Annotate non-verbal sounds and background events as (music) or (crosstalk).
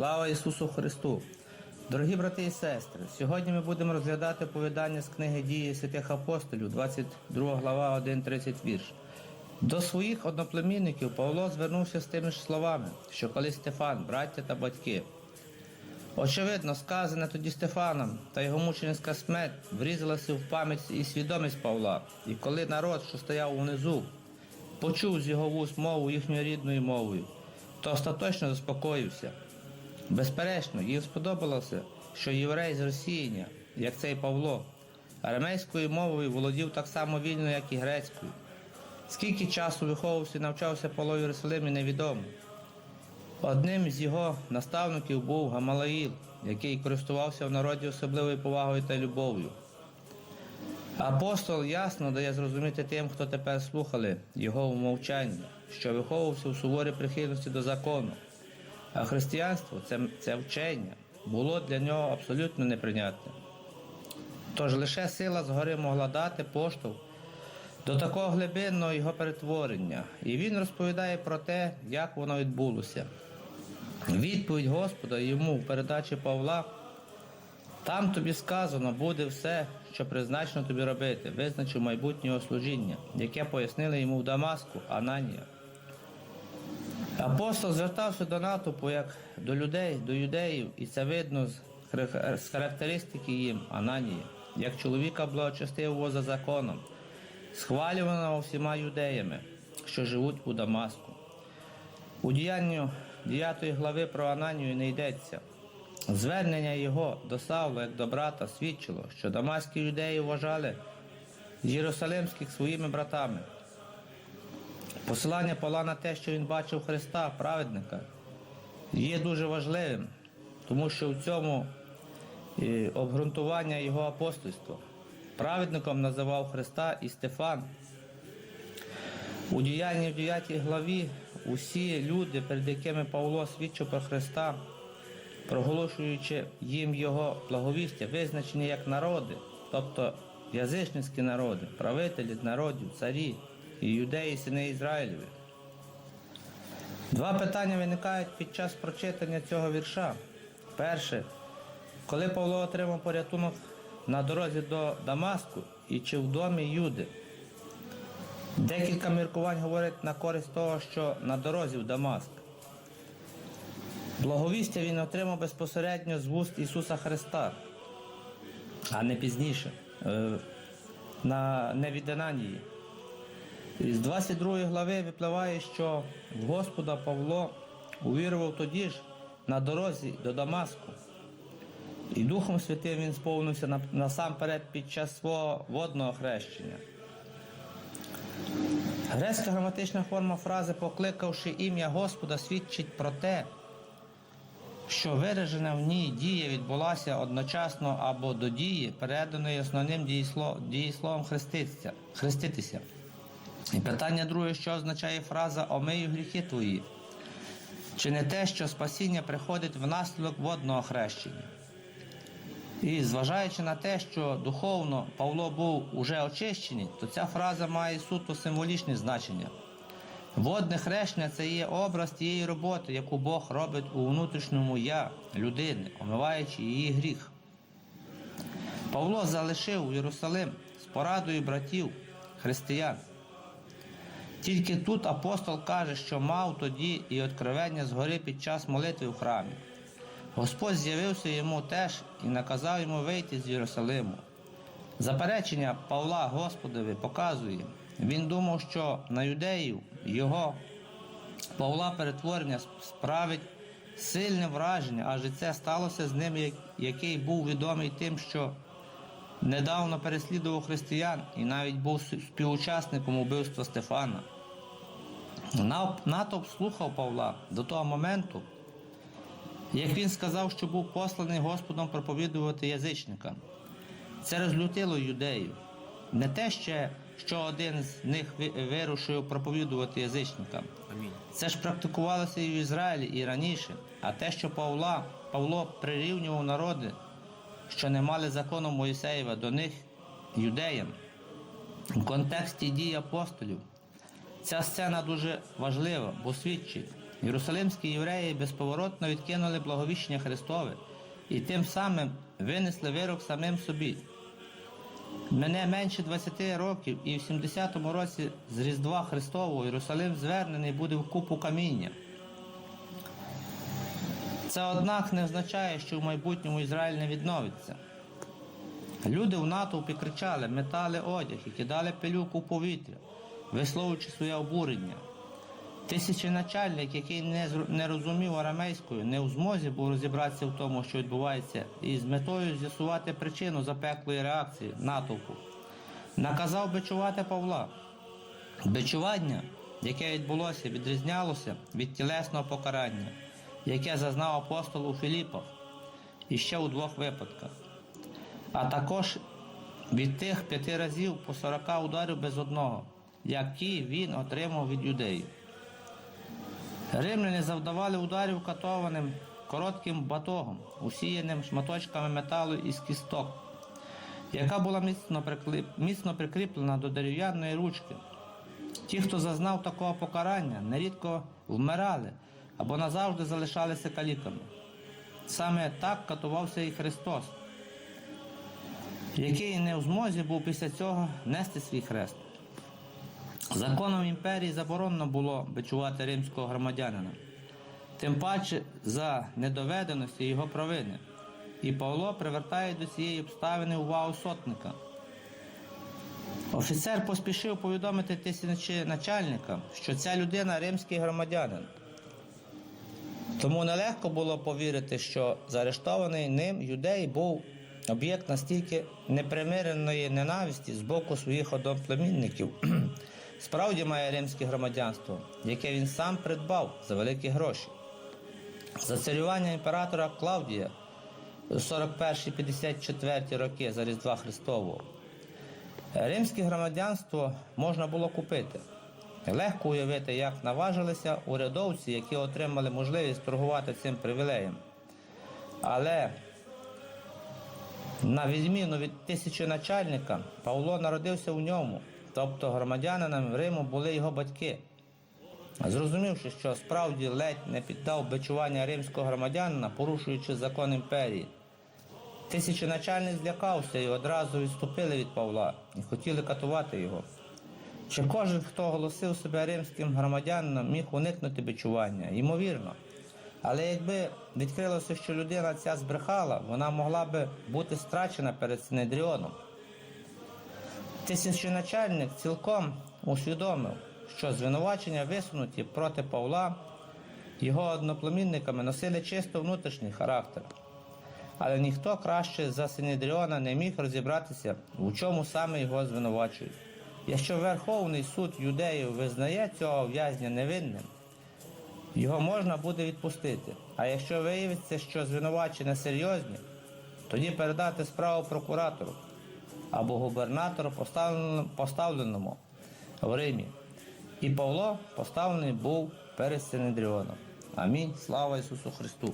Слава Ісусу Христу! Дорогі брати і сестри, сьогодні ми будемо розглядати оповідання з книги дії святих апостолів, 22 глава, 1-30 вірш. До своїх одноплемінників Павло звернувся з тими ж словами, що коли Стефан, браття та батьки. Очевидно, сказане тоді Стефаном та його мученицька смерть врізалася в пам'ять і свідомість Павла, і коли народ, що стояв унизу, почув з його вуст мову їхньою рідною мовою, то остаточно заспокоївся. Безперечно, їм сподобалося, що єврей з розсіяння, як цей Павло, арамейською мовою володів так само вільно, як і грецькою. Скільки часу виховувався і навчався Павло в Єрусалимі, невідомо. Одним з його наставників був Гамалаїл, який користувався в народі особливою повагою та любов'ю. Апостол ясно дає зрозуміти тим, хто тепер слухали його в мовчанні, що виховувався в суворій прихильності до закону. А християнство це, це вчення було для нього абсолютно неприйнятне. Тож лише сила згори могла дати поштовх до такого глибинного його перетворення, і він розповідає про те, як воно відбулося. Відповідь Господа йому в передачі Павла. Там тобі сказано буде все, що призначено тобі робити, визначив майбутнього служіння, яке пояснили йому в Дамаску, Ананія. Апостол звертався до натовпу як до людей, до юдеїв, і це видно з характеристики їм Ананія, як чоловіка благочестивого за законом, схвалюваного всіма юдеями, що живуть у Дамаску. У діянні 9 глави про Ананію не йдеться. Звернення його до Савла як до брата свідчило, що дамаські юдеї вважали єрусалимських своїми братами. Посилання Павла на те, що він бачив Христа, праведника, є дуже важливим, тому що в цьому е, обґрунтування його апостольства. Праведником називав Христа і Стефан. У діянні в 9 главі усі люди, перед якими Павло свідчив про Христа, проголошуючи їм його благовістя, визначені як народи, тобто язичницькі народи, правителі народів, царі і юдеї, сини Ізраїлеві. Два питання виникають під час прочитання цього вірша. Перше, коли Павло отримав порятунок на дорозі до Дамаску і чи в домі Юди. Декілька міркувань говорять на користь того, що на дорозі в Дамаск. Благовістя він отримав безпосередньо з вуст Ісуса Христа, а не пізніше, е, на не від Ананії. З 22 глави випливає, що в Господа Павло увірував тоді ж на дорозі до Дамаску. І Духом Святим він сповнився насамперед під час свого водного хрещення. Грецька граматична форма фрази, покликавши ім'я Господа, свідчить про те, що виражена в ній дія відбулася одночасно або до дії, переданої основним дієсловом хреститися. І питання друге, що означає фраза Омию гріхи твої? Чи не те, що спасіння приходить внаслідок водного хрещення? І зважаючи на те, що духовно Павло був уже очищений, то ця фраза має суто символічне значення. Водне хрещення це є образ тієї роботи, яку Бог робить у внутрішньому я людини, омиваючи її гріх. Павло залишив Єрусалим з порадою братів, християн. Тільки тут апостол каже, що мав тоді і откровення згори під час молитви в храмі. Господь з'явився йому теж і наказав йому вийти з Єрусалиму. Заперечення Павла Господові показує, він думав, що на юдеїв його Павла перетворення справить сильне враження, адже це сталося з ним, який був відомий тим, що недавно переслідував християн і навіть був співучасником убивства Стефана. Натовп слухав Павла до того моменту, як він сказав, що був посланий Господом проповідувати язичникам. Це розлютило юдеїв. Не те ще, що один з них ви- вирушив проповідувати язичникам. Це ж практикувалося і в Ізраїлі, і раніше. А те, що Павла, Павло прирівнював народи, що не мали закону Моїсеєва до них юдеям, в контексті дій апостолів, ця сцена дуже важлива, бо свідчить, Єрусалимські євреї безповоротно відкинули благовіщення Христове і тим самим винесли вирок самим собі. Мене менше 20 років, і в 70-му році з Різдва Христового Єрусалим звернений буде в купу каміння. Це, однак, не означає, що в майбутньому Ізраїль не відновиться. Люди в натовпі кричали, метали одяг і кидали пилюку в повітря, висловлюючи своє обурення. Тисяченачальник, який не, не розумів арамейською, не в змозі був розібратися в тому, що відбувається, і з метою з'ясувати причину запеклої реакції натовпу, наказав бичувати Павла. Бичування, яке відбулося, відрізнялося від тілесного покарання, яке зазнав апостол у Філіпах, і ще у двох випадках, а також від тих п'яти разів по 40 ударів без одного, які він отримав від юдеїв. Римляни завдавали ударів катованим коротким батогом, усіяним шматочками металу із кісток, яка була міцно, прикліп- міцно прикріплена до дерев'яної ручки. Ті, хто зазнав такого покарання, нерідко вмирали або назавжди залишалися каліками. Саме так катувався і Христос, який не в змозі був після цього нести свій хрест. Законом імперії заборонено було бичувати римського громадянина, тим паче за недоведеності його провини. І Павло привертає до цієї обставини увагу сотника. Офіцер поспішив повідомити тисячі начальника, що ця людина римський громадянин. Тому нелегко було повірити, що заарештований ним юдей був об'єкт настільки непримиреної ненависті з боку своїх одноплемінників. (clears throat) Справді має римське громадянство, яке він сам придбав за великі гроші. За царювання імператора Клавдія 41-54 роки за Різдва Христового. Римське громадянство можна було купити. Легко уявити, як наважилися урядовці, які отримали можливість торгувати цим привілеєм. Але на відміну від тисячоначальника, Павло народився в ньому, тобто громадянином Риму були його батьки. Зрозумівши, що справді ледь не піддав бичування римського громадянина, порушуючи закон імперії, тисячоначальник злякався і одразу відступили від Павла і хотіли катувати його. Чи кожен, хто оголосив себе римським громадянином, міг уникнути бичування? Ймовірно. Але якби відкрилося, що людина ця збрехала, вона могла би бути страчена перед Синедріоном. Тисячоначальник цілком усвідомив, що звинувачення висунуті проти Павла його одноплемінниками носили чисто внутрішній характер. Але ніхто краще за Синедріона не міг розібратися, у чому саме його звинувачують. Якщо Верховний суд юдеїв визнає цього в'язня невинним, його можна буде відпустити. А якщо виявиться, що звинувачення серйозні, тоді передати справу прокуратору або губернатору, поставленому- в Римі. І Павло поставлений був перед Синедріоном. Амінь. Слава Ісусу Христу!